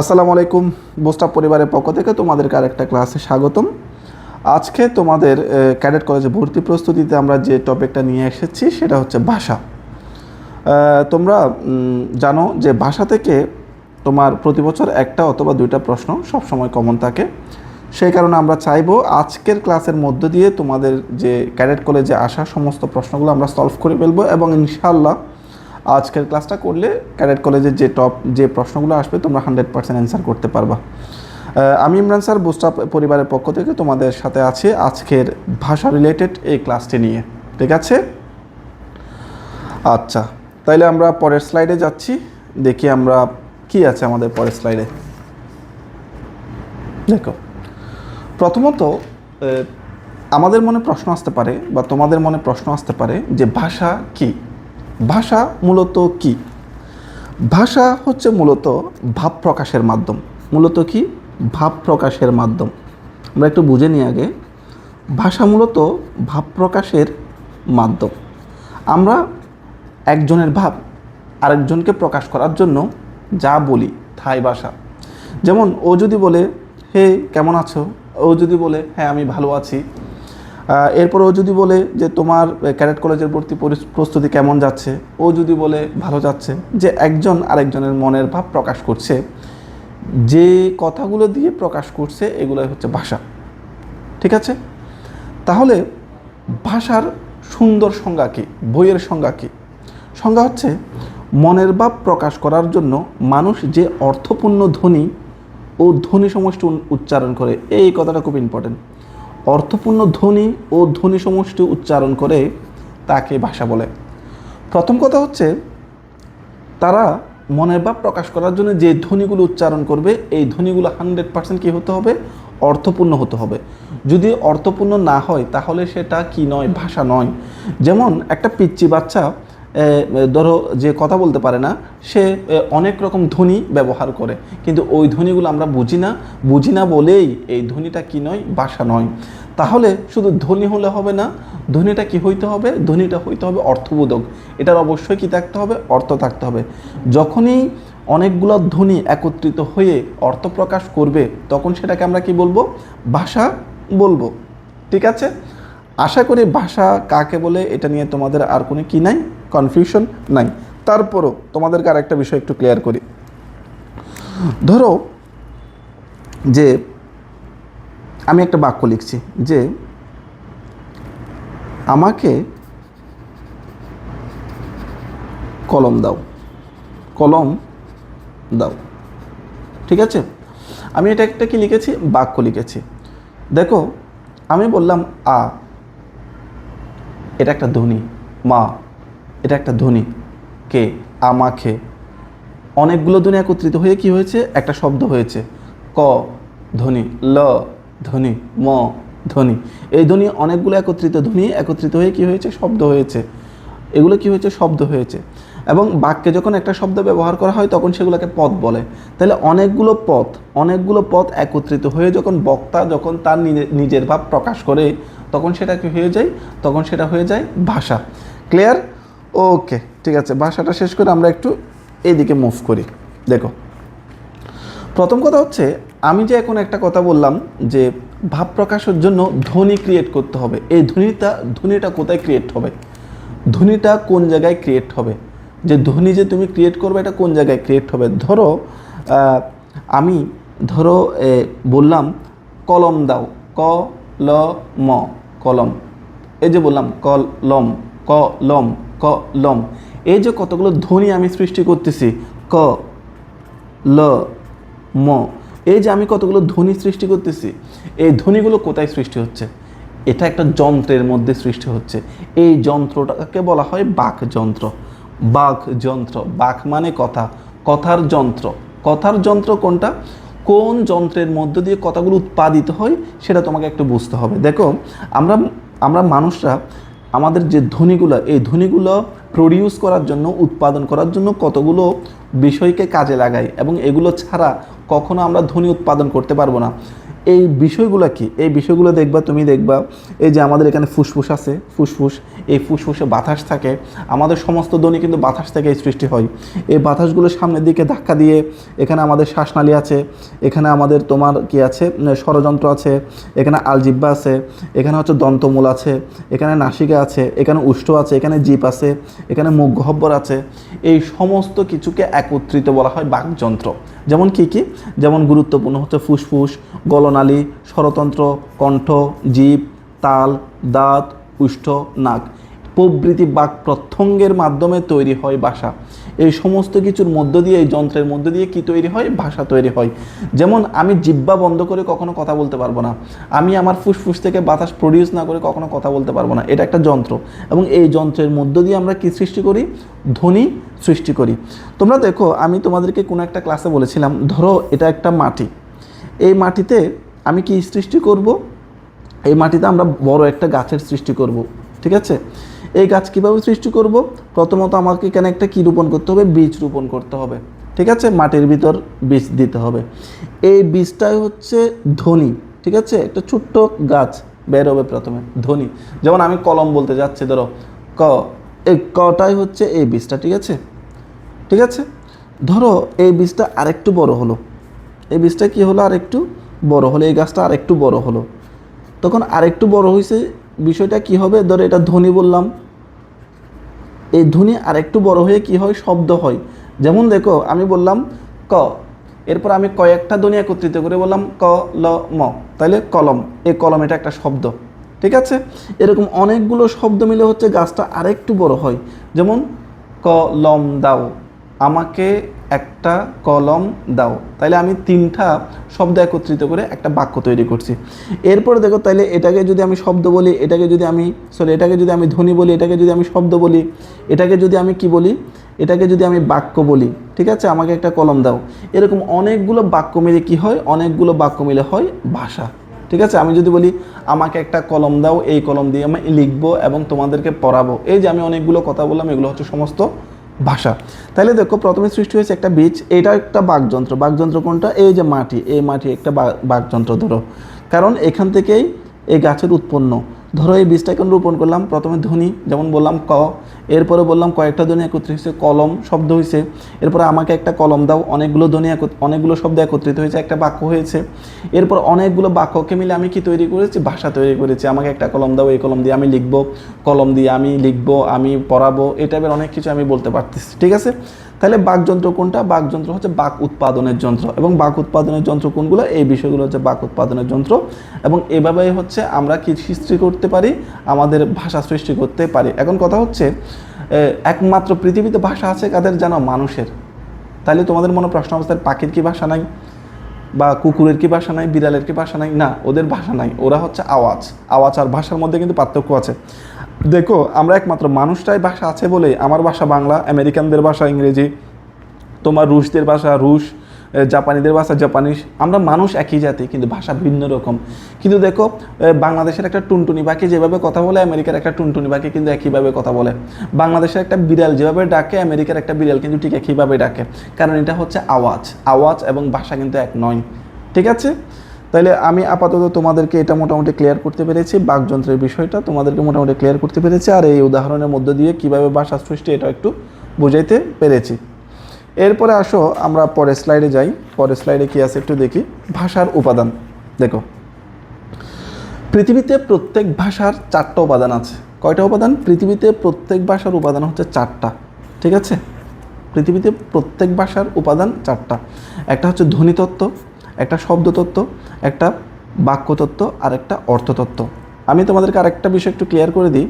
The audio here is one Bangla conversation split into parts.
আসসালামু আলাইকুম বোস্টা পরিবারের পক্ষ থেকে তোমাদেরকে আরেকটা ক্লাসে স্বাগতম। আজকে তোমাদের ক্যাডেট কলেজে ভর্তি প্রস্তুতিতে আমরা যে টপিকটা নিয়ে এসেছি সেটা হচ্ছে ভাষা। তোমরা জানো যে ভাষা থেকে তোমার প্রতি বছর একটা অথবা দুইটা প্রশ্ন সবসময় কমন থাকে। সেই কারণে আমরা চাইব আজকের ক্লাসের মধ্য দিয়ে তোমাদের যে ক্যাডেট কলেজে আসা সমস্ত প্রশ্নগুলো আমরা সলভ করে ফেলব এবং ইনশাল্লাহ আজকের ক্লাসটা করলে ক্যাডেট কলেজের যে টপ, যে প্রশ্নগুলো আসবে তোমরা হান্ড্রেড পার্সেন্ট অ্যান্সার করতে পারবা। আমি ইমরান স্যার, বুস্টা পরিবারের পক্ষ থেকে তোমাদের সাথে আছি আজকের ভাষা রিলেটেড এই ক্লাসটি নিয়ে, ঠিক আছে? আচ্ছা তাইলে আমরা পরের স্লাইডে যাচ্ছি, দেখি আমরা কি আছে আমাদের পরের স্লাইডে দেখো, প্রথমত আমাদের মনে প্রশ্ন আসতে পারে বা তোমাদের মনে প্রশ্ন আসতে পারে যে ভাষা কি? ভাষা মূলত কি? ভাষা হচ্ছে মূলত ভাব প্রকাশের মাধ্যম। মূলত কি? ভাব প্রকাশের মাধ্যম। আমরা একটু বুঝে নিই আগে। ভাষা মূলত ভাব প্রকাশের মাধ্যম। আমরা একজনের ভাব আরেকজনকে প্রকাশ করার জন্য যা বলি থাই ভাষা। যেমন ও যদি বলে, হে, কেমন আছো? ও যদি বলে হ্যাঁ আমি ভালো আছি। আহ, এরপর ও যদি বলে যে তোমার ক্যাডেট কলেজের ভর্তি প্রস্তুতি কেমন যাচ্ছে ও যদি বলে ভালো যাচ্ছে যে একজন আরেকজনের মনের ভাব প্রকাশ করছে যে কথাগুলো দিয়ে প্রকাশ করছে এগুলোই হচ্ছে ভাষা। ঠিক আছে? তাহলে ভাষার সুন্দর সংজ্ঞা কী? বইয়ের সংজ্ঞা কী? সংজ্ঞা হচ্ছে মনের ভাব প্রকাশ করার জন্য মানুষ যে অর্থপূর্ণ ধ্বনি ও ধ্বনি সমষ্টি উচ্চারণ করে এই কথাটা খুব ইম্পর্টেন্ট অর্থপূর্ণ ধ্বনি ও ধ্বনি সমষ্টি উচ্চারণ করে তাকে ভাষা বলে। প্রথম কথা হচ্ছে, তারা মনের ভাব প্রকাশ করার জন্য যে ধ্বনিগুলো উচ্চারণ করবে, এই ধ্বনিগুলো হান্ড্রেড পার্সেন্ট কী হতে হবে? অর্থপূর্ণ হতে হবে। যদি অর্থপূর্ণ না হয়, তাহলে সেটা কি নয়? ভাষা নয়। যেমন একটা পিচ্চি বাচ্চা ধরো যে কথা বলতে পারে না, সে অনেক রকম ধ্বনি ব্যবহার করে। কিন্তু ওই ধ্বনিগুলো আমরা বুঝি না। বুঝি না বলেই এই ধ্বনিটা কি নয় ভাষা নয়। তাহলে শুধু ধ্বনি হলে হবে না, ধ্বনিটা কি হইতে হবে? ধ্বনিটা হইতে হবে অর্থবোধক। এটার অবশ্যই কি থাকতে হবে? অর্থ থাকতে হবে। যখনই অনেকগুলো ধ্বনি একত্রিত হয়ে অর্থ প্রকাশ করবে, তখন সেটাকে আমরা কি বলব? ভাষা বলব। ঠিক আছে? আশা করি ভাষা কাকে বলে, এটা নিয়ে তোমাদের আর কোনো কি নাই। কনফিউশন নাই। তারপরও তোমাদেরকে আর একটা বিষয় একটু ক্লিয়ার করি। ধরো যে আমি একটা বাক্য লিখছি যে আমাকে কলম দাও। কলম দাও। ঠিক আছে? আমি এটা একটা কি লিখেছি? বাক্য লিখেছি। দেখো, আমি বললাম আ, এটা একটা ধ্বনি। মা এটা একটা ধ্বনি। কে? আমাকে। অনেকগুলো ধ্বনি একত্রিত হয়ে কি হয়েছে? একটা শব্দ হয়েছে। ক? ধ্বনি। ল? ধ্বনি। ম? ধ্বনি। এই ধ্বনি অনেকগুলো একত্রিত ধ্বনি একত্রিত হয়ে কি হয়েছে? শব্দ হয়েছে। এগুলো কি হয়েছে? শব্দ হয়েছে। এবং বাক্যে যখন একটা শব্দ ব্যবহার করা হয়, তখন সেগুলোকে পদ বলে। তাহলে অনেকগুলো পথ অনেকগুলো পথ একত্রিত হয়ে যখন বক্তা যখন তার নিজে- নিজের ভাব প্রকাশ করে, তখন সেটা কি হয়ে যায়? তখন সেটা হয়ে যায় ভাষা। ক্লিয়ার? ওকে ঠিক আছে। ভাষাটা শেষ করে আমরা একটু এইদিকে মুভ করি। দেখো, প্রথম কথা হচ্ছে, আমি যে এখন একটা কথা বললাম যে ভাব প্রকাশের জন্য ধ্বনি ক্রিয়েট করতে হবে। এই ধ্বনিটা ধ্বনিটা কোথায় ক্রিয়েট হবে? ধ্বনিটা কোন জায়গায় ক্রিয়েট হবে? যে ধ্বনি যে তুমি ক্রিয়েট করবে, এটা কোন জায়গায় ক্রিয়েট হবে? ধরো আমি ধরো বললাম, কলম দাও। ক, ল, ম, কলম। এই যে বললাম, কলম কলম। কলম এই যে কতগুলো ধ্বনি আমি সৃষ্টি করতেছি, ক, ল, ম। এই যে আমি কতগুলো ধ্বনি সৃষ্টি করতেছি, এই ধ্বনিগুলো কোথায় সৃষ্টি হচ্ছে? এটা একটা যন্ত্রের মধ্যে সৃষ্টি হচ্ছে। এই যন্ত্রটাকে বলা হয় বাক যন্ত্র। বাক যন্ত্র। বাক মানে কথা। কথার যন্ত্র। কথার যন্ত্র কোনটা? কোন যন্ত্রের মধ্য দিয়ে কথাগুলো উৎপাদিত হয়, সেটা তোমাকে একটু বুঝতে হবে। দেখো, আমরা আমরা মানুষরা আমাদের যে ধ্বনিগুলো, এই ধ্বনিগুলো প্রডিউস করার জন্য, উৎপাদন করার জন্য কতগুলো বিষয়কে কাজে লাগাই এবং এগুলো ছাড়া কখনো আমরা ধ্বনি উৎপাদন করতে পারব না। এই বিষয়গুলো কি? এই বিষয়গুলো দেখবা, তুমি দেখবা, এই যে আমাদের এখানে ফুসফুস আছে, ফুসফুস, এই ফুসফুসে বাতাস থাকে। আমাদের সমস্ত ধ্বনি কিন্তু বাতাস থেকে সৃষ্টি হয়। এই বাতাসগুলো সামনের দিকে ধাক্কা দিয়ে এখানে আমাদের শ্বাসনালী আছে, এখানে আমাদের তোমার কি আছে ষড়যন্ত্র আছে, এখানে আলজিব্বা আছে, এখানে হচ্ছে দন্তমূল আছে, এখানে নাসিকা আছে, এখানে উষ্ঠ আছে, এখানে জিপ আছে, এখানে মুখ গহ্বর আছে। এই সমস্ত কিছুকে একত্রিত বলা হয় বাকযন্ত্র। যেমন কি কি? যেমন গুরুত্বপূর্ণ হচ্ছে ফুসফুস, গলনালী, স্বরতন্ত্র, কণ্ঠ, জীব, তাল, দাঁত, উষ্ঠ, নাক। প্রভৃতি বাক প্রত্যঙ্গের মাধ্যমে তৈরি হয় ভাষা এই সমস্ত কিছুর মধ্য দিয়ে, এই যন্ত্রের মধ্য দিয়ে কি তৈরি হয়? ভাষা তৈরি হয়। যেমন আমি জিব্বা বন্ধ করে কখনো কথা বলতে পারব না। আমি আমার ফুসফুস থেকে বাতাস প্রডিউস না করে কখনো কথা বলতে পারব না। এটা একটা যন্ত্র। এবং এই যন্ত্রের মধ্য দিয়ে আমরা কি সৃষ্টি করি? ধ্বনি সৃষ্টি করি। তোমরা দেখো, আমি তোমাদেরকে কোনো একটা ক্লাসে বলেছিলাম, ধরো এটা একটা মাটি। এই মাটিতে আমি কি সৃষ্টি করব? এই মাটিতে আমরা বড় একটা গাছের সৃষ্টি করব। ঠিক আছে? এই গাছ কীভাবে সৃষ্টি করব? প্রথমত আমাকে এখানে একটা কী রোপণ করতে হবে? বীজ রোপণ করতে হবে। ঠিক আছে? মাটির ভিতর বীজ দিতে হবে। এই বীজটাই হচ্ছে ধ্বনি ঠিক আছে? একটা ছোট্ট গাছ বের হবে প্রথমে, ধনী। যেমন আমি কলম বলতে যাচ্ছি, ধরো, ক, এই কটাই হচ্ছে এই বীজটা, ঠিক আছে? ঠিক আছে? ধরো, এই বীজটা আরেকটু বড় হলো। এই বীজটা কি হলো? আরেকটু বড় হলো। এই গাছটা আরেকটু বড় হলো। তখন আরেকটু বড় হয়েছে বিষয়টা কি হবে? ধরো, এটা ধ্বনি বললাম। এই ধ্বনি আরেকটু বড় হয়ে কি হয়? শব্দ হয়। যেমন দেখো, আমি বললাম ক। এরপর আমি কয়েকটা ধ্বনি একত্রিত করে বললাম ক, ল, ম। তাহলে কলম। এই কলম এটা একটা শব্দ। ঠিক আছে? এরকম অনেকগুলো শব্দ মিলে হচ্ছে গাছটা আরেকটু বড় হয়। যেমন ক লম দাও। আমাকে একটা কলম দাও। তাহলে আমি তিনটা শব্দ একত্রিত করে একটা বাক্য তৈরি করছি। এরপরে দেখো তাহলে এটাকে যদি আমি শব্দ বলি, এটাকে যদি আমি সরি এটাকে যদি আমি ধ্বনি বলি, এটাকে যদি আমি শব্দ বলি, এটাকে যদি আমি কি বলি, এটাকে যদি আমি বাক্য বলি, ঠিক আছে? আমাকে একটা কলম দাও। এরকম অনেকগুলো বাক্য মিলে কি হয়? অনেকগুলো বাক্য মিলে হয় ভাষা। ঠিক আছে? আমি যদি বলি, আমাকে একটা কলম দাও, এই কলম দিয়ে আমি লিখব এবং তোমাদেরকে পড়াবো। এই যে আমি অনেকগুলো কথা বললাম, এগুলো হচ্ছে সমস্ত ভাষা। তাহলে দেখো প্রথমে সৃষ্টি হয়েছে একটা বীজ, এটা একটা বাঘযন্ত্র বাঘযন্ত্র কোনটা? এই যে মাটি, এই মাটি একটা বাঘযন্ত্র ধরো। কারণ এখান থেকেই এই গাছের উৎপন্ন। ধরো এই বীজটা এখন রোপণ করলাম, প্রথমে ধ্বনি যেমন বললাম ক, এরপরে বললাম কয়েকটা ধ্বনি একত্রিত হয়েছে, কলম শব্দ হয়েছে, এরপরে আমাকে একটা কলম দাও, অনেকগুলো ধ্বনি অনেকগুলো শব্দ একত্রিত হয়েছে, একটা বাক্য হয়েছে, এরপর অনেকগুলো বাক্যকে মিলে আমি কি তৈরি করেছি? ভাষা তৈরি করেছি, আমাকে একটা কলম দাও, এই কলম দিয়ে আমি লিখব, কলম দিয়ে আমি লিখব, আমি পড়াবো, এই টাইপের অনেক কিছু আমি বলতে পারতেছি, ঠিক আছে? তাহলে বাকযন্ত্র কোনটা? বাকযন্ত্র হচ্ছে বাক উৎপাদনের যন্ত্র। এবং বাক উৎপাদনের যন্ত্র কোনগুলো? এই বিষয়গুলো হচ্ছে বাক উৎপাদনের যন্ত্র। এবং এভাবেই হচ্ছে আমরা কি সৃষ্টি করতে পারি? আমাদের ভাষা সৃষ্টি করতে পারি। এখন কথা হচ্ছে একমাত্র পৃথিবীতে ভাষা আছে কাদের জানো? মানুষের। তাহলে তোমাদের মনে প্রশ্ন অবস্থায় পাখির কি ভাষা নাই? বা কুকুরের কি ভাষা নাই? বিড়ালের কি ভাষা নাই? না, ওদের ভাষা নাই। ওরা হচ্ছে আওয়াজ। আওয়াজ আর ভাষার মধ্যে কিন্তু পার্থক্য আছে। দেখো, আমরা একমাত্র মানুষটাই ভাষা আছে বলে আমার ভাষা বাংলা, আমেরিকানদের ভাষা ইংরেজি, তোমার রুশদের ভাষা রুশ জাপানিদের ভাষা জাপানিস আমরা মানুষ একই জাতি, কিন্তু ভাষা ভিন্ন রকম। কিন্তু দেখো বাংলাদেশের একটা টুনটুনি পাখি যেভাবে কথা বলে, আমেরিকার একটা টুনটুনি পাখি কিন্তু একইভাবে কথা বলে। বাংলাদেশের একটা বিড়াল যেভাবে ডাকে, আমেরিকার একটা বিড়াল কিন্তু ঠিক একইভাবে ডাকে। কারণ এটা হচ্ছে আওয়াজ। আওয়াজ এবং ভাষা কিন্তু এক নয়। ঠিক আছে? তাহলে আমি আপাতত তোমাদেরকে এটা মোটামুটি ক্লিয়ার করতে পেরেছি। বাকযন্ত্রের বিষয়টা তোমাদেরকে মোটামুটি ক্লিয়ার করতে পেরেছি। আর এই উদাহরণের মধ্য দিয়ে কীভাবে ভাষা সৃষ্টি, এটা একটু বুঝাইতে পেরেছি। এরপরে আসো, আমরা পরের স্লাইডে যাই। পরের স্লাইডে কি আছে একটু দেখি। ভাষার উপাদান। দেখো। পৃথিবীতে প্রত্যেক ভাষার চারটা উপাদান আছে। কয়টা উপাদান? পৃথিবীতে প্রত্যেক ভাষার উপাদান হচ্ছে চারটা। ঠিক আছে? পৃথিবীতে প্রত্যেক ভাষার উপাদান চারটা। একটা হচ্ছে ধ্বনিতত্ত্ব একটা শব্দতত্ত্ব, একটা বাক্যতত্ত্ব আর একটা অর্থতত্ত্ব। আমি তোমাদেরকে আরেকটা বিষয় একটু ক্লিয়ার করে দিই।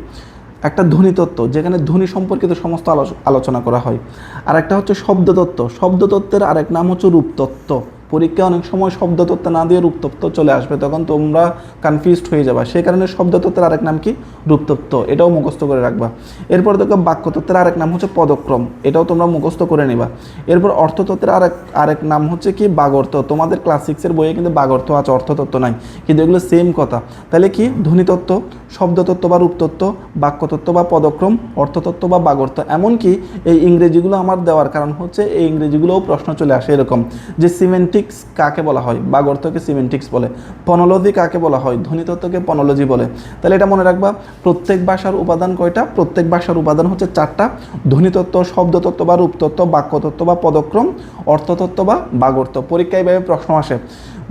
একটা ধ্বনিতত্ত্ব, যেখানে ধ্বনি সম্পর্কিত সমস্ত আলোচ- আলোচনা করা হয়। আর একটা হচ্ছে শব্দতত্ত্ব, শব্দতত্ত্বের আরেক নাম হচ্ছে রূপতত্ত্ব। পরীক্ষায় অনেক সময় শব্দতত্ত্ব না দিয়ে রূপতত্ত্ব চলে আসবে, তখন তোমরা কনফিউজড হয়ে যাবা। সেই কারণে শব্দতত্ত্বের আরেক নাম কি? রূপতত্ত্ব। এটাও মুখস্থ করে রাখবা। এরপর দেখো বাক্যতত্ত্বের আরেক নাম হচ্ছে পদক্রম। এটাও তোমরা মুখস্থ করে নিবা। এরপর অর্থতত্ত্বের আরেক আরেক নাম হচ্ছে কি? বাগর্থ তোমাদের ক্লাস সিক্সের বইয়ে কিন্তু বাগর্থ আছে, অর্থতত্ত্ব নাই। কিন্তু এগুলো সেম কথা। তাহলে কি? ধ্বনিতত্ত্ব, শব্দতত্ত্ব বা রূপতত্ত্ব, বাক্যতত্ত্ব বা পদক্রম, অর্থতত্ত্ব বা বাগর্থ এমনকি এই ইংরেজিগুলো আমার দেওয়ার কারণ হচ্ছে এই ইংরেজিগুলোও প্রশ্ন চলে আসে এরকম। যে সিমেন্টিক সিমেন্টিক্স কাকে বলা হয়? বাগর্থকে সিমেন্টিক্স বলে, পনোলজি কাকে বলা হয়? ধ্বনিতত্ত্বকে পনোলজি বলে। তাহলে এটা মনে রাখবা, প্রত্যেক ভাষার উপাদান কয়টা? প্রত্যেক ভাষার উপাদান হচ্ছে চারটা। ধ্বনিতত্ত্ব, শব্দতত্ত্ব বা রূপতত্ত্ব, বাক্যতত্ত্ব বা পদক্রম, অর্থতত্ত্ব বা বাগর্থ পরীক্ষায় এভাবে প্রশ্ন আসে।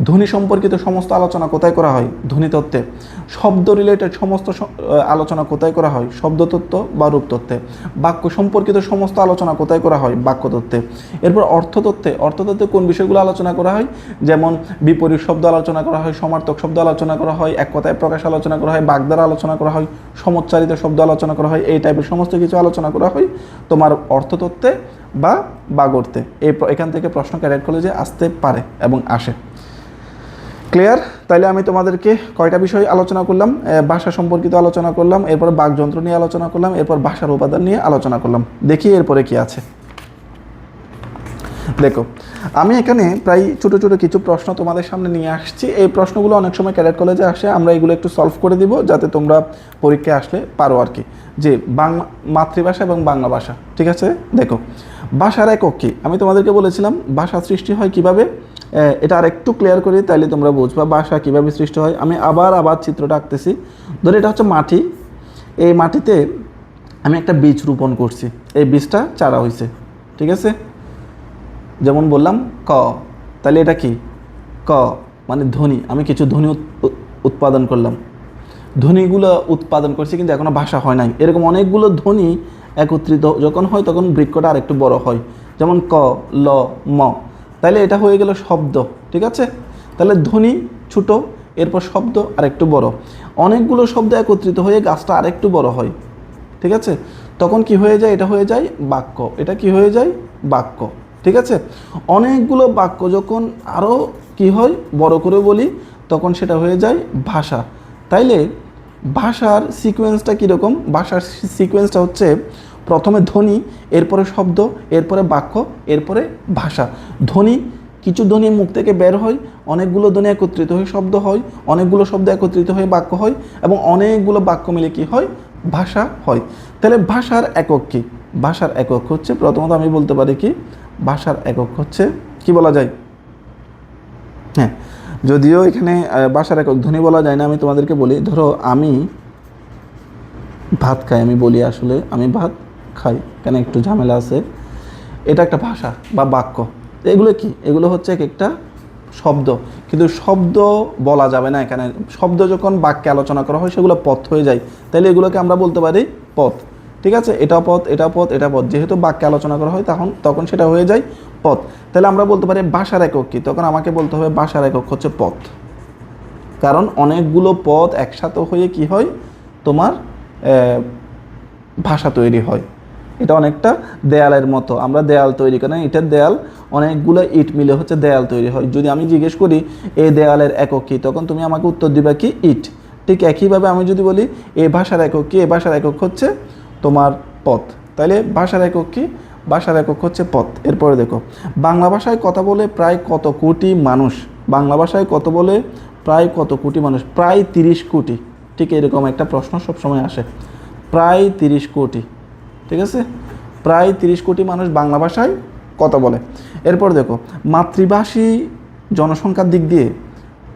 ধ্বনি সম্পর্কিত সমস্ত আলোচনা কোথায় করা হয়? ধ্বনিতত্ত্বে শব্দ রিলেটেড সমস্ত আলোচনা কোথায় করা হয়? শব্দতত্ত্ব বা রূপতত্ত্বে বাক্য সম্পর্কিত সমস্ত আলোচনা কোথায় করা হয়? বাক্যতত্ত্বে এরপর অর্থতত্ত্বে অর্থতত্ত্বে কোন বিষয়গুলো আলোচনা করা হয়? যেমন বিপরীত শব্দ আলোচনা করা হয়, সমার্থক শব্দ আলোচনা করা হয়, এক কথায় প্রকাশ আলোচনা করা হয় বাগধারা আলোচনা করা হয়, সমচ্চারিত শব্দ আলোচনা করা হয়, এই টাইপের সমস্ত কিছু আলোচনা করা হয় তোমার অর্থতত্ত্বে বা বাগর্তে। এই এখান থেকে প্রশ্ন ক্যারেট কলেজে আসতে পারে এবং আসে। ক্লিয়ার তাইলে আমি তোমাদেরকে কয়টা বিষয় আলোচনা করলাম? ভাষা সম্পর্কিত আলোচনা করলাম, এরপর বাকযন্ত্র নিয়ে আলোচনা করলাম, এরপর ভাষার উপাদান নিয়ে আলোচনা করলাম। দেখি এরপরে কি আছে। দেখো, আমি এখানে প্রায় ছোটো ছোটো কিছু প্রশ্ন তোমাদের সামনে নিয়ে আসছি। এই প্রশ্নগুলো অনেক সময় ক্যাডেট কলেজে আসে, আমরা এগুলো একটু সলভ করে দিব, যাতে তোমরা পরীক্ষায় আসলে পারো আর কি। যে বাংলা, মাতৃভাষা এবং বাংলা ভাষা, ঠিক আছে? দেখো, ভাষার একক কি? আমি তোমাদেরকে বলেছিলাম, ভাষা সৃষ্টি হয় কীভাবে? এটা আর একটু ক্লিয়ার করি, তাইলে তোমরা বুঝবা বাসা কীভাবে সৃষ্টি হয়। আমি আবার আবার চিত্রটা আঁকতেছি। ধরো এটা হচ্ছে মাটি। এই মাটিতে আমি একটা বীজ রোপণ করছি। এই বীজটা চারা হয়েছে ঠিক আছে? যেমন বললাম, ক। তাহলে এটা কি? ক মানে ধ্বনি আমি কিছু ধ্বনি উৎ- উৎপাদন করলাম। ধ্বনিগুলো উৎপাদন করছি কিন্তু এখনও ভাষা হয় নাই। এরকম অনেকগুলো ধ্বনি একত্রিত যখন হয় তখন বৃক্ষটা আরেকটু বড় হয়। যেমন ক, ল, ম। তাহলে এটা হয়ে গেল শব্দ, ঠিক আছে? তাহলে ধ্বনি ছোট, এরপর শব্দ আরেকটু বড়। অনেকগুলো শব্দ একত্রিত হয়ে গাছটা আরেকটু বড় হয়, ঠিক আছে? তখন কি হয়ে যায়? এটা হয়ে যায় বাক্য। এটা কি হয়ে যায়? বাক্য, ঠিক আছে? অনেকগুলো বাক্য যখন আরও কি হয়, বড় করে বলি, তখন সেটা হয়ে যায় ভাষা। তাইলে ভাষার সিকোয়েন্সটা কীরকম? ভাষার সিকোয়েন্সটা হচ্ছে প্রথমে ধ্বনি, এরপরে শব্দ, এরপরে বাক্য, এরপরে ভাষা। ধ্বনি, কিছু ধ্বনি মুখ থেকে বের হয়, অনেকগুলো ধ্বনি একত্রিত হয়ে শব্দ হয়, অনেকগুলো শব্দ একত্রিত হয়ে বাক্য হয় এবং অনেকগুলো বাক্য মিলে কি হয়? ভাষা হয়। তাহলে ভাষার একক কি? ভাষার একক হচ্ছে, প্রথমত আমি বলতে পারি কি? ভাষার একক হচ্ছে, কি বলা যায়? হ্যাঁ যদিও এখানে ভাষার একক ধ্বনি বলা যায় না, আমি তোমাদেরকে বলি, ধরো আমি ভাত খাই, আমি বলি আসলে আমি ভাত খাই, কেন একটু ঝামেলা আছে? এটা একটা ভাষা বা বাক্য। এগুলো কি? এগুলো হচ্ছে এক একটা শব্দ। কিন্তু শব্দ বলা যাবে না এখানে। শব্দ যখন বাক্যে আলোচনা করা হয়, সেগুলো পথ হয়ে যায়। তাহলে এগুলোকে আমরা বলতে পারি পথ। ঠিক আছে? এটা পথ এটা পথ এটা পথ। যেহেতু বাক্যে আলোচনা করা হয়, তখন তখন সেটা হয়ে যায় পথ। তাহলে আমরা বলতে পারি ভাষার একক কি? তখন আমাকে বলতে হবে ভাষার একক হচ্ছে পথ। কারণ অনেকগুলো পথ একসাথে হয়ে কি হয়? তোমার ভাষা তৈরি হয়। এটা অনেকটা দেয়ালের মতো। আমরা দেয়াল তৈরি করি ইটের দেয়াল, অনেকগুলো ইট মিলে হচ্ছে দেয়াল তৈরি হয়। যদি আমি জিজ্ঞেস করি, এই দেয়ালের একক কী? তখন তুমি আমাকে উত্তর দিবা কি, ইট। ঠিক একইভাবে আমি যদি বলি, এ ভাষার একক কি? এই ভাষার একক হচ্ছে তোমার পথ। তাইলে ভাষার একক কি? ভাষার একক হচ্ছে পথ। এরপরে দেখো, বাংলা ভাষায় কথা বলে প্রায় কত কোটি মানুষ? বাংলা ভাষায় কত বলে প্রায় কত কোটি মানুষ? প্রায় তিরিশ কোটি। ঠিক এরকম একটা প্রশ্ন সবসময় আসে। প্রায় তিরিশ কোটি। ঠিক আছে? প্রায় তিরিশ কোটি মানুষ বাংলা ভাষায় কথা বলে। এরপর দেখো, মাতৃভাষী জনসংখ্যার দিক দিয়ে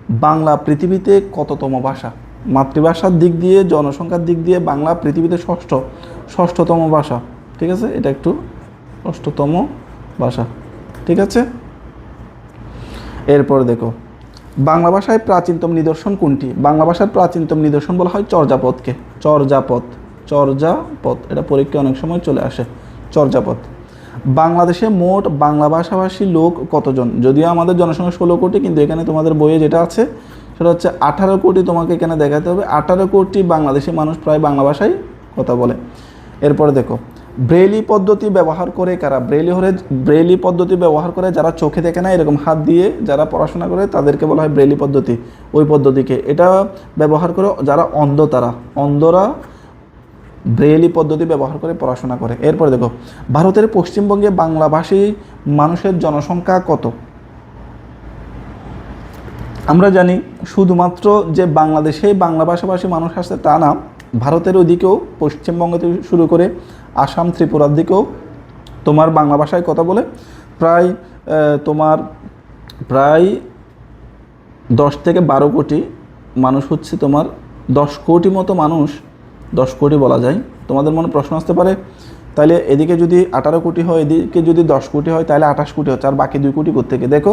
বাংলা পৃথিবীতে কততম ভাষা? মাতৃভাষার দিক দিয়ে, জনসংখ্যার দিক দিয়ে বাংলা পৃথিবীতে ষষ্ঠ, ষষ্ঠতম ভাষা। ঠিক আছে? এটা একটু ষষ্ঠতম ভাষা। ঠিক আছে? এরপর দেখো, বাংলা ভাষায় প্রাচীনতম নিদর্শন কোনটি? বাংলা ভাষার প্রাচীনতম নিদর্শন বলা হয় চর্যাপদকে। চর্যাপদ। চর্যাপদ এটা পরীক্ষায় অনেক সময় চলে আসে চর্যাপদ বাংলাদেশে মোট বাংলা ভাষাভাষী লোক কতজন? যদিও আমাদের জনসংখ্যা ষোলো কোটি, কিন্তু এখানে তোমাদের বইয়ে যেটা আছে, সেটা হচ্ছে আঠারো কোটি তোমাকে এখানে দেখাতে হবে। আঠারো কোটি বাংলাদেশি মানুষ প্রায় বাংলা ভাষায় কথা বলে। এরপরে দেখো ব্রেলি পদ্ধতি ব্যবহার করে কারা? ব্রেলি হরে ব্রেলি পদ্ধতি ব্যবহার করে যারা চোখে দেখে না, এরকম হাত দিয়ে যারা পড়াশোনা করে, তাদেরকে বলা হয় ব্রেলি পদ্ধতি। ওই পদ্ধতিকে। এটা ব্যবহার করে যারা অন্ধ, তারা। অন্ধরা ব্রেলি পদ্ধতি ব্যবহার করে পড়াশোনা করে। এরপরে দেখো, ভারতের পশ্চিমবঙ্গে বাংলাভাষী মানুষের জনসংখ্যা কত? আমরা জানি শুধুমাত্র যে বাংলাদেশেই বাংলা ভাষাভাষী মানুষ আছে তা না, ভারতের ওদিকেও পশ্চিমবঙ্গ থেকে শুরু করে আসাম, ত্রিপুরার দিকেও তোমার বাংলা ভাষায় কথা বলে, প্রায় তোমার প্রায় দশ থেকে বারো কোটি মানুষ হচ্ছে তোমার দশ কোটি মতো মানুষ দশ কোটি বলা যায়। তোমাদের মনে প্রশ্ন আসতে পারে তাহলে এদিকে যদি আঠারো কোটি হয়, এদিকে যদি দশ কোটি হয় তাহলে আঠাশ কোটি হচ্ছে, আর বাকি দুই কোটি থেকে দেখো,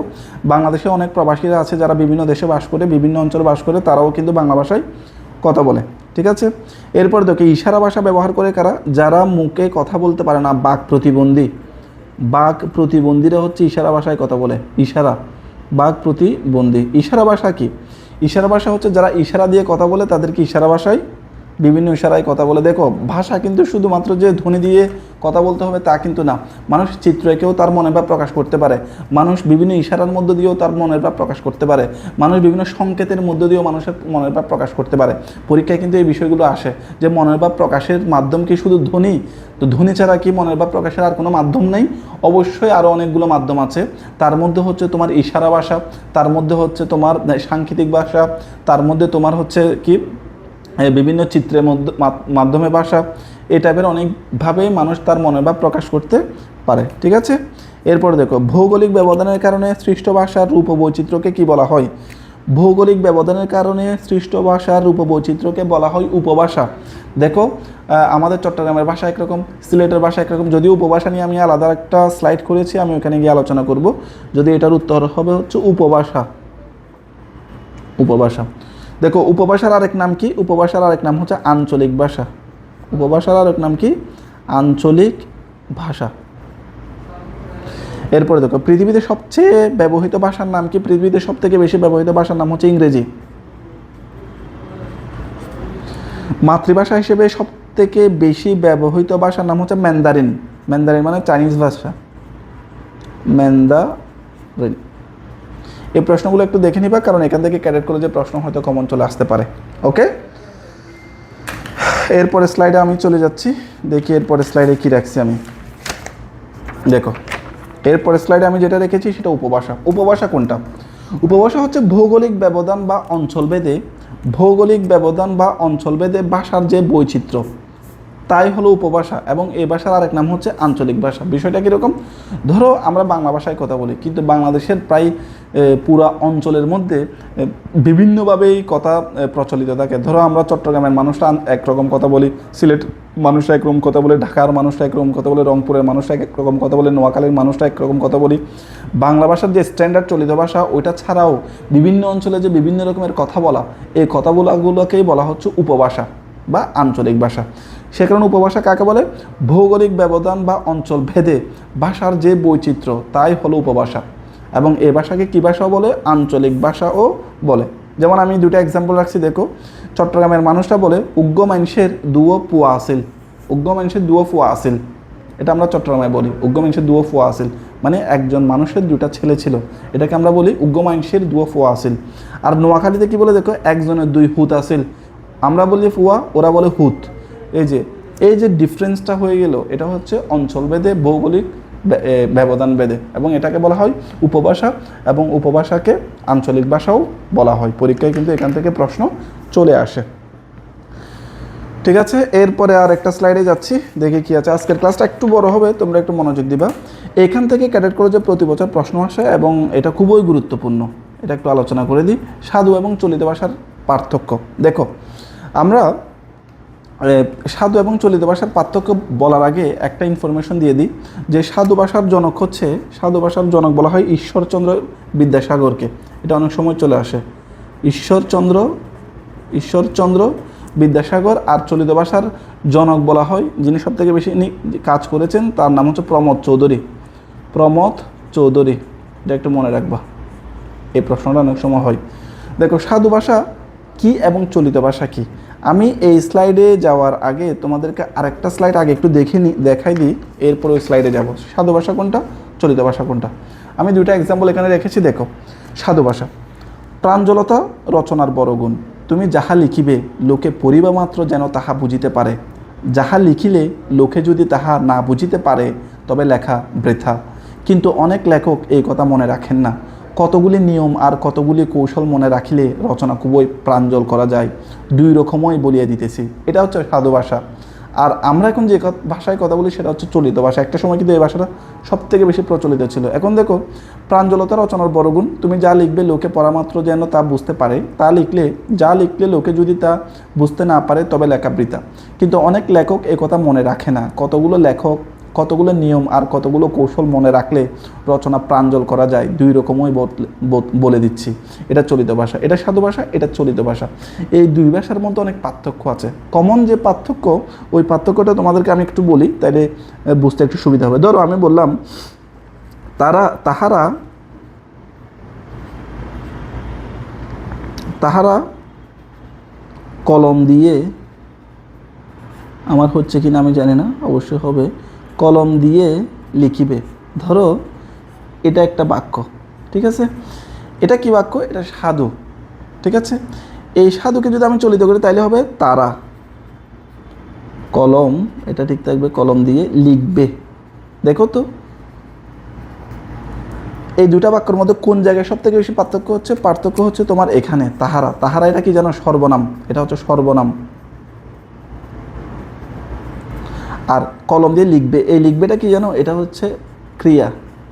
বাংলাদেশে অনেক প্রবাসীরা আছে যারা বিভিন্ন দেশে বাস করে, বিভিন্ন অঞ্চলে বাস করে, তারাও কিন্তু বাংলা ভাষায় কথা বলে, ঠিক আছে? এরপর দেখো, ইশারা ভাষা ব্যবহার করে কারা? যারা মুখে কথা বলতে পারে না, বাক প্রতিবন্ধী। বাক প্রতিবন্ধীরা হচ্ছে ইশারা ভাষায় কথা বলে, ইশারা, বাক প্রতিবন্ধী। ইশারা ভাষা কি? ইশারা ভাষা হচ্ছে যারা ইশারা দিয়ে কথা বলে, তাদেরকে ইশারা ভাষায় বিভিন্ন ইশারায় কথা বলে। দেখো, ভাষা কিন্তু শুধুমাত্র যে ধ্বনি দিয়ে কথা বলতে হবে তা কিন্তু না। মানুষ চিত্র এঁকেও তার মনের ভাব প্রকাশ করতে পারে। মানুষ বিভিন্ন ইশারার মধ্য দিয়েও তার মনের ভাব প্রকাশ করতে পারে। মানুষ বিভিন্ন সংকেতের মধ্য দিয়েও মানুষের মনের ভাব প্রকাশ করতে পারে। পরীক্ষায় কিন্তু এই বিষয়গুলো আসে যে মনের ভাব প্রকাশের মাধ্যম কি শুধু ধ্বনি? তো ধ্বনি ছাড়া কি মনের ভাব প্রকাশের আর কোনো মাধ্যম নেই? অবশ্যই আরও অনেকগুলো মাধ্যম আছে। তার মধ্যে হচ্ছে তোমার ইশারা ভাষা, তার মধ্যে হচ্ছে তোমার সাংকেতিক ভাষা, তার মধ্যে তোমার হচ্ছে কি? বিভিন্ন চিত্রের মধ্যে মাধ্যমে ভাষা এই টাইপের অনেকভাবেই মানুষ তার মনের ভাব প্রকাশ করতে পারে, ঠিক আছে? এরপরে দেখো, ভৌগোলিক ব্যবধানের কারণে সৃষ্ট ভাষার রূপ বৈচিত্র্যকে কি বলা হয়? ভৌগোলিক ব্যবধানের কারণে সৃষ্ট ভাষার রূপ বৈচিত্র্যকে বলা হয় উপভাষা। দেখো আমাদের চট্টগ্রামের ভাষা একরকম, সিলেটের ভাষা একরকম, যদিও উপভাষা নিয়ে আমি আলাদা একটা স্লাইড করেছি, আমি ওখানে গিয়ে আলোচনা করব। যদি এটার উত্তর হবে হচ্ছে উপভাষা। উপভাষা। দেখো, উপভাষার আরেক নাম কি? উপভাষার আরেক নাম হচ্ছে আঞ্চলিক ভাষা। উপভাষার আরেক নাম কি? আঞ্চলিক ভাষা। এরপরে দেখো, পৃথিবীতে সবচেয়ে ব্যবহৃত ভাষার নাম কি? পৃথিবীতে সব থেকে বেশি ব্যবহৃত ভাষার নাম হচ্ছে ইংরেজি। মাতৃভাষা হিসেবে সব থেকে বেশি ব্যবহৃত ভাষার নাম হচ্ছে ম্যান্দারিন। ম্যান্দারিন মানে চাইনিজ ভাষা। ম্যান্দারিন। এই প্রশ্নগুলো একটু দেখে নিবা কারণ এখান থেকে ক্যাডেট কলেজে প্রশ্ন হয়তো কমন চলে আসতে পারে। ওকে এরপরে স্লাইডে আমি চলে যাচ্ছি। দেখি এরপরে স্লাইডে কি রাখছি আমি। দেখো এরপরে স্লাইডে আমি যেটা রেখেছি সেটা উপভাষা। উপভাষা কোনটা? উপভাষা হচ্ছে ভৌগোলিক ব্যবধান বা অঞ্চলভেদে ভৌগোলিক ব্যবধান বা অঞ্চলভেদে ভাষার যে বৈচিত্র্য তাই হলো উপভাষা। এবং এই ভাষার আরেক নাম হচ্ছে আঞ্চলিক ভাষা। বিষয়টা কীরকম? ধরো আমরা বাংলা ভাষায় কথা বলি কিন্তু বাংলাদেশের প্রায় এ, পুরা অঞ্চলের মধ্যে বিভিন্নভাবেই কথা প্রচলিত থাকে। ধরো আমরা চট্টগ্রামের মানুষরা একরকম কথা বলি, সিলেট মানুষরা একরকম কথা বলে, ঢাকার মানুষরা একরকম কথা বলে, রংপুরের মানুষরা একরকম কথা বলে, নোয়াখালীর মানুষরা একরকম কথা বলি। বাংলা ভাষার যে স্ট্যান্ডার্ড চলিত ভাষা, ওইটা ছাড়াও বিভিন্ন অঞ্চলে যে বিভিন্ন রকমের কথা বলা, এই কথাগুলোকেই বলা হচ্ছে উপভাষা বা আঞ্চলিক ভাষা। সে কারণে উপভাষা কাকে বলে? ভৌগোলিক ব্যবধান বা অঞ্চল ভেদে ভাষার যে বৈচিত্র্য, তাই হলো উপভাষা। এবং এ ভাষাকে কী ভাষাও বলে? আঞ্চলিক ভাষাও বলে। যেমন আমি দুটো এক্সাম্পল রাখছি, দেখো। চট্টগ্রামের মানুষরা বলে, উগ্র মানুষের দুয়ো পুয়া আসিল উগ্র মানুষের দুয়ো ফুয়া আসিল এটা আমরা চট্টগ্রামে বলি, উগ্র মানুষের দুয়ো ফুয়া আসিল মানে একজন মানুষের দুটা ছেলে ছিল। এটাকে আমরা বলি, উগ্র মানুষের দুয়ো ফুয়া আসিল আর নোয়াখালীতে কি বলে, দেখো, একজনের দুই হুত আসিল আমরা বলি ফুয়া ওরা বলে হুত। এই যে এই যে ডিফারেন্সটা হয়ে গেল, এটা হচ্ছে অঞ্চলভেদে ভৌগোলিক ব্যবধান বেঁধে। এবং এটাকে বলা হয় উপভাষা এবং উপভাষাকে আঞ্চলিক ভাষাও বলা হয়। পরীক্ষায় কিন্তু এখান থেকে প্রশ্ন চলে আসে। ঠিক আছে, এরপরে আর একটা স্লাইডে যাচ্ছি, দেখি কি আছে। আজকের ক্লাসটা একটু বড় হবে, তোমরা একটু মনোযোগ দিবা। এখান থেকে ক্যাডেট কলেজে প্রতি বছর প্রশ্ন আসে এবং এটা খুবই গুরুত্বপূর্ণ। এটা একটু আলোচনা করে দিই। সাধু এবং চলিত ভাষার পার্থক্য। দেখো, আমরা সাধু এবং চলিত ভাষার পার্থক্য বলার আগে একটা ইনফরমেশন দিয়ে দিই, যে সাধু ভাষার জনক হচ্ছে, সাধু ভাষার জনক বলা হয় ঈশ্বরচন্দ্র বিদ্যাসাগরকে। এটা অনেক সময় চলে আসে। ঈশ্বরচন্দ্র ঈশ্বরচন্দ্র বিদ্যাসাগর আর চলিত ভাষার জনক বলা হয়, যিনি সব থেকে বেশি কাজ করেছেন, তার নাম হচ্ছে প্রমোদ চৌধুরী। প্রমোদ চৌধুরী, এটা একটু মনে রাখবা। এই প্রশ্নটা অনেক সময় হয়। দেখো, সাধু ভাষা কি এবং চলিত ভাষা কি? আমি এই স্লাইডে যাওয়ার আগে তোমাদেরকে আরেকটা স্লাইড আগে একটু দেখে নি, দেখাই দিই, এরপর ওই স্লাইডে যাব। সাধু ভাষা কোনটা? চলিত ভাষা কোনটা? আমি দুইটা এক্সাম্পল এখানে রেখেছি, দেখো। সাধু ভাষা। প্রাঞ্জলতা রচনার বড় গুণ। তুমি যাহা লিখিবে, লোকে পড়িবা মাত্র যেন তাহা বুঝিতে পারে। যাহা লিখিলে, লোকে যদি তাহা না বুঝিতে পারে, তবে লেখা বৃথা। কিন্তু অনেক লেখক এই কথা মনে রাখেন না। কতগুলি নিয়ম আর কতগুলি কৌশল মনে রাখিলে রচনা খুবই প্রাঞ্জল করা যায়? দুই রকমই বলিয়া দিতেছি। এটা হচ্ছে সাধু ভাষা। আর আমরা এখন যে ভাষায় কথা বলি সেটা হচ্ছে চলিত ভাষা। একটা সময় কিন্তু এই ভাষাটা সব থেকে বেশি প্রচলিত ছিল। এখন দেখো, প্রাঞ্জলতা রচনার বড় গুণ, তুমি যা লিখবে লোকে পরামাত্র যেন তা বুঝতে পারে, তা লিখলে, যা লিখলে লোকে যদি তা বুঝতে না পারে, তবে লেখা বৃথা কিন্তু অনেক লেখক কথা মনে রাখে না। কতগুলো লেখক কতগুলো নিয়ম আর কতগুলো কৌশল মনে রাখলে রচনা প্রাঞ্জল করা যায়? দুই রকমই বলে দিচ্ছি। এটা চলিত ভাষা, এটা সাধু ভাষা, এটা চলিত ভাষা। এই দুই ভাষার মধ্যে অনেক পার্থক্য আছে। কমন যে পার্থক্য, ওই পার্থক্যটা তোমাদেরকে আমি একটু বলি, তাইলে বুঝতে একটু সুবিধা হবে। ধরো, আমি বললাম, তারা, তাহারা তাহারা কলম দিয়ে, আমার হচ্ছে কি না আমি জানি না, অবশ্যই হবে। কলম দিয়ে লিখিবে। ধরো, এটা একটা বাক্য, ঠিক আছে? এটা কি বাক্য? এটা সাধু, ঠিক আছে? এই সাধুকে যদি আমি চলিত করি, তাইলে হবে তারা। কলম, এটা ঠিক থাকবে, কলম দিয়ে লিখবে। দেখো তো। এই দুটা বাক্যের মধ্যে কোন জায়গায় সব থেকে বেশি পার্থক্য হচ্ছে? পার্থক্য হচ্ছে তোমার এখানে, তাহারা। তাহারা এটা কি জানো? সর্বনাম। এটা হচ্ছে সর্বনাম। আর কলম দিয়ে লিখবে। এই লিখবেটা কি জানো? এটা হচ্ছে ক্রিয়া।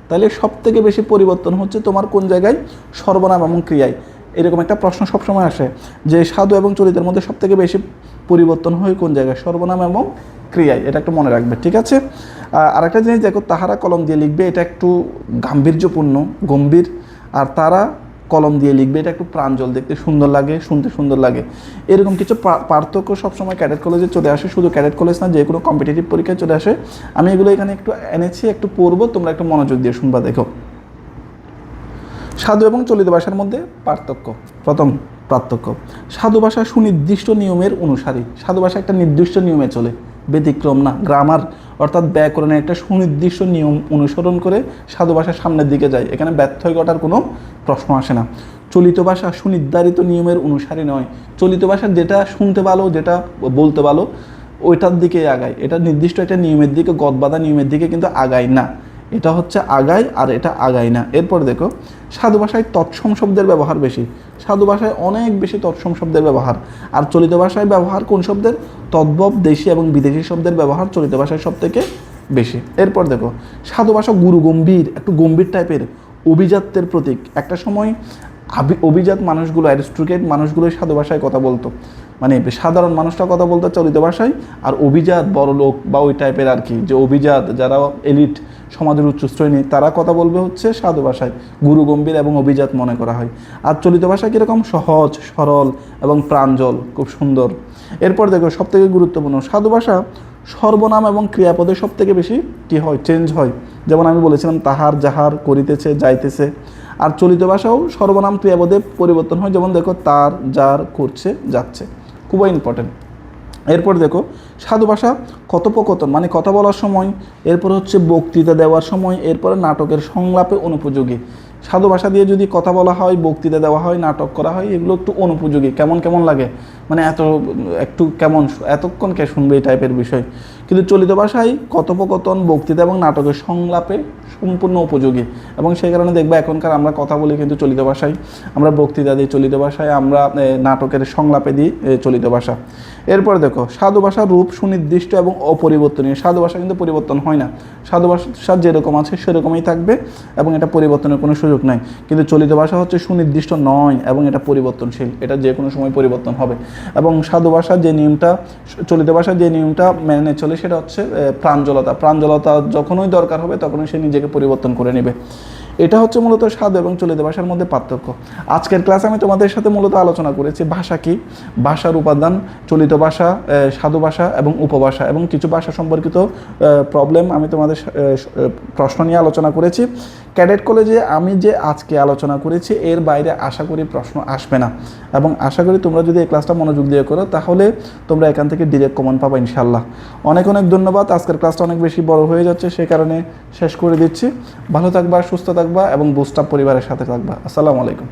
তাহলে সব থেকে বেশি পরিবর্তন হচ্ছে তোমার কোন জায়গায়? সর্বনাম এবং ক্রিয়ায়। এরকম একটা প্রশ্ন সবসময় আসে যে সাধু এবং চরিতের মধ্যে সব থেকে বেশি পরিবর্তন হয় কোন জায়গায়? সর্বনাম এবং ক্রিয়ায়। এটা একটু মনে রাখবে, ঠিক আছে? আর একটা জিনিস দেখো, তাহারা কলম দিয়ে লিখবে, এটা একটু গাম্ভীর্যপূর্ণ, গম্ভীর। আর তারা কলম দিয়ে লিখবে, এটা একটু প্রাঞ্জল দেখতে সুন্দর লাগে, শুনতে সুন্দর লাগে। এরকম কিছু পার্থক্য সবসময় ক্যাডেট কলেজে চলে আসে, শুধু ক্যাডেট কলেজ না যে কোনো কম্পিটিটিভ পরীক্ষায় চলে আসে। আমি এগুলো এখানে একটু এনেছি, একটু পড়ব, তোমরা একটু মনোযোগ দিয়ে শুনবা, দেখো। সাধু এবং চলিত ভাষার মধ্যে পার্থক্য। প্রথম পার্থক্য, সাধু ভাষা সুনির্দিষ্ট নিয়মের অনুসারী। সাধু ভাষা একটা নির্দিষ্ট নিয়মে চলে। ব্যতিক্রম না। গ্রামার অর্থাৎ ব্যাকরণের একটা সুনির্দিষ্ট নিয়ম অনুসরণ করে সাধু ভাষা সামনের দিকে যায়। এখানে ব্যর্থ হয়ে ঘটার কোনো প্রশ্ন আসে না। চলিত ভাষা সুনির্ধারিত নিয়মের অনুসারী নয়। চলিত ভাষা যেটা শুনতে ভালো, যেটা বলতে ভালো, ওইটার দিকে আগায়। এটা নির্দিষ্ট একটা নিয়মের দিকে, গদবাদা নিয়মের দিকে কিন্তু আগায় না। এটা হচ্ছে আগায় আর এটা আগায় না। এরপর দেখো, সাধু ভাষায় তৎসম শব্দের ব্যবহার বেশি। সাধু ভাষায় অনেক বেশি তৎসম শব্দের ব্যবহার। আর চলিত ভাষায় ব্যবহার কোন শব্দের? তদ্ভব, দেশি এবং বিদেশি শব্দের ব্যবহার চলিত ভাষায় সব থেকে বেশি। এরপর দেখো, সাধু ভাষা গুরু গম্ভীর, একটু গম্ভীর টাইপের, অভিজাত্যের প্রতীক। একটা সময় আবি- অভিজাত মানুষগুলো অ্যারিস্ট্রিকেট মানুষগুলো সাধু ভাষায় কথা বলতো। মানে সাধারণ মানুষটা কথা বলতো চলিত ভাষায়, আর অভিজাত বড় লোক বা ওই টাইপের আর কি, যে অভিজাত যারা এলিট সমাজের উচ্চ শ্রেণি। তারা কথা বলবে হচ্ছে সাধু ভাষায়। গুরু গম্ভীর এবং অভিজাত মনে করা হয়। আর চলিত ভাষা কীরকম? সহজ, সরল এবং প্রাঞ্জল। খুব সুন্দর। এরপর দেখো সব থেকে গুরুত্বপূর্ণ। সাধু ভাষা সর্বনাম এবং ক্রিয়াপদে সব থেকে বেশি কী হয়? চেঞ্জ হয়। যেমন আমি বলেছিলাম, তাহার যাহার করিতেছে, যাইতেছে। আর চলিত ভাষাও সর্বনাম ক্রিয়াপদে পরিবর্তন হয়। যেমন দেখো, তার, যার, করছে, যাচ্ছে। খুবই ইম্পর্টেন্ট এরপর দেখো, সাধু ভাষা কথোপকথন মানে কথা বলার সময়, এরপর হচ্ছে বক্তৃতা দেওয়ার সময়, এরপরে নাটকের সংলাপে অনুপযোগী। সাধু ভাষা দিয়ে যদি কথা বলা হয়, বক্তৃতা দেওয়া হয়, নাটক করা হয়, এগুলো একটু অনুপযোগী, কেমন কেমন লাগে? মানে এত, একটু কেমন, এতক্ষণ কে শুনবে এই টাইপের বিষয়? কিন্তু চলিত ভাষায় কথোপকথন, বক্তৃতা এবং নাটকের সংলাপে সম্পূর্ণ উপযোগী। এবং সেই কারণে দেখবে এখনকার আমরা কথা বলি কিন্তু চলিত ভাষায়। আমরা বক্তৃতা দিই চলিত ভাষায়, আমরা নাটকের সংলাপে দিই চলিত ভাষা। এরপর দেখো, সাধু ভাষার রূপ, সুনির্দিষ্ট এবং অপরিবর্তনীয়। সাধু ভাষা কিন্তু পরিবর্তন হয় না। সাধু ভাষা যেরকম আছে সেরকমই থাকবে এবং এটা পরিবর্তনের কোনো সুযোগ নাই। কিন্তু চলিত ভাষা হচ্ছে সুনির্দিষ্ট নয় এবং এটা পরিবর্তনশীল। এটা যে কোনো সময় পরিবর্তন হবে। এবং সাধু ভাষার যে নিয়মটা, চলিত ভাষার যে নিয়মটা মেনে চলে, সেটা হচ্ছে প্রাঞ্জলতা। প্রাঞ্জলতা যখনই দরকার হবে, তখনই সে নিজেকে পরিবর্তন করে নেবে। এটা হচ্ছে মূলত সাধু এবং চলিত ভাষার মধ্যে পার্থক্য। আজকের ক্লাসে আমি তোমাদের সাথে মূলত আলোচনা করেছি ভাষা কি, ভাষার উপাদান, চলিত ভাষা সাধু ভাষা এবং উপভাষা এবং কিছু ভাষা সম্পর্কিত প্রবলেম আমি তোমাদের প্রশ্ন নিয়ে আলোচনা করেছি। ক্যাডেট কলেজে আমি যে আজকে আলোচনা করেছি, এর বাইরে আশা করি প্রশ্ন আসবে না। এবং আশা করি তোমরা যদি এই ক্লাসটা মনোযোগ দিয়ে করো, তাহলে তোমরা এখান থেকে ডিরেক্ট কমন পাবা ইনশাল্লাহ অনেক অনেক ধন্যবাদ, আজকের ক্লাসটা অনেক বেশি বড় হয়ে যাচ্ছে, সে কারণে শেষ করে দিচ্ছি। ভালো থাকবা, সুস্থ থাকবা এবং বুস্টাপ পরিবারের সাথে থাকবা। আসসালামু আলাইকুম।